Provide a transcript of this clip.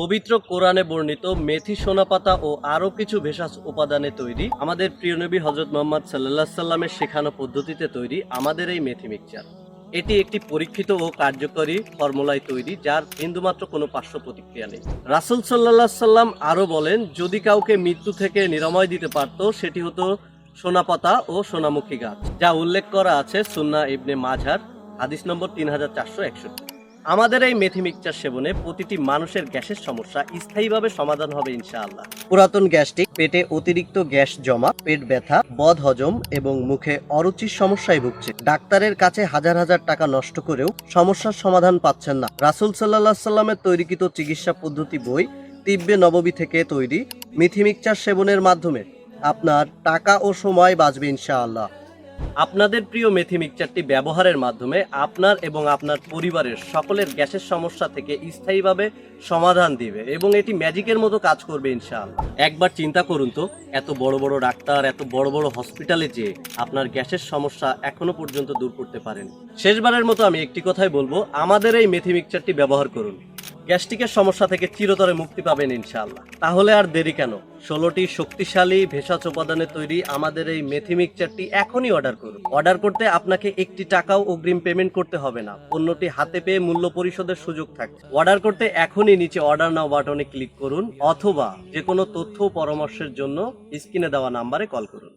পবিত্র কোরআনে বর্ণিত মেথি সোনাপাতা ও আরও কিছু ভেষজ উপাদানে তৈরি। আমাদের প্রিয় নবী হজরত মোহাম্মদ সাল্লাহ সাল্লামের শেখানো পদ্ধতিতে তৈরি আমাদের এই মেথি মিক্সচার। এটি একটি পরীক্ষিত ও কার্যকরী ফর্মুলায় তৈরি, যার বিন্দুমাত্র কোনো পার্শ্ব প্রতিক্রিয়া নেই। রাসুল সাল্লাহ সাল্লাম আরও বলেন, যদি কাউকে মৃত্যু থেকে নিরাময় দিতে পারত, সেটি হতো সোনাপাতা ও সোনামুখী গাছ। যা উল্লেখ করা আছে সুন্না ইবনে মাঝার, হাদিস নম্বর তিন হাজার চারশো একষট্টি। আমাদের এই মেথি মিক্সচার সেবনে প্রতিটি মানুষের গ্যাসের সমস্যা স্থায়ীভাবে সমাধান হবে ইনশাআল্লাহ। পুরাতন গ্যাস্ট্রিক, পেটে অতিরিক্ত গ্যাস জমা, পেট ব্যথা, বদ হজম এবং মুখে অরুচির সমস্যায় ভুগছে। ডাক্তারের কাছে হাজার হাজার টাকা নষ্ট করেও সমস্যার সমাধান পাচ্ছেন না। রাসুল সাল্লাহ সাল্লামের তৈরিকৃত চিকিৎসা পদ্ধতি বই, তিব্বে নববী থেকে তৈরি মিথি মিক্সচার সেবনের মাধ্যমে আপনার টাকা ও সময় বাঁচবে ইনশাআল্লাহ। আপনাদের প্রিয় মেথি মিক্সচারটি ব্যবহারের মাধ্যমে আপনার এবং আপনার পরিবারের সকলের গ্যাসের সমস্যা থেকে স্থায়ীভাবে সমাধান দিবে এবং এটি ম্যাজিকের মতো কাজ করবে ইনশাআল্লাহ। একবার চিন্তা করুন তো, এত বড় বড় ডাক্তার, এত বড় বড় হসপিটালে যে আপনার গ্যাসের সমস্যা এখনও পর্যন্ত দূর করতে পারেন। শেষবারের মতো আমি একটি কথাই বলব, আমাদের এই মেথি মিক্সচারটি ব্যবহার করুন। গ্যাস্ট্রিকের সমস্যা থেকে চিরতরে মুক্তি পাবেন ইনশাআল্লাহ। তাহলে আর দেরি কেন? ষোলোটি শক্তিশালী ভেষজ উপাদানে তৈরি আমাদের এই মেথি মিক্সচারটি এখনই অর্ডার করুন। অর্ডার করতে আপনাকে একটি টাকাও অগ্রিম পেমেন্ট করতে হবে না। পণ্যটি হাতে পেয়ে মূল্য পরিশোধের সুযোগ থাকছে। অর্ডার করতে এখনই নিচে অর্ডার নাও বাটনে ক্লিক করুন অথবা যে কোনো তথ্য পরামর্শের জন্য স্ক্রিনে দেওয়া নাম্বারে কল করুন।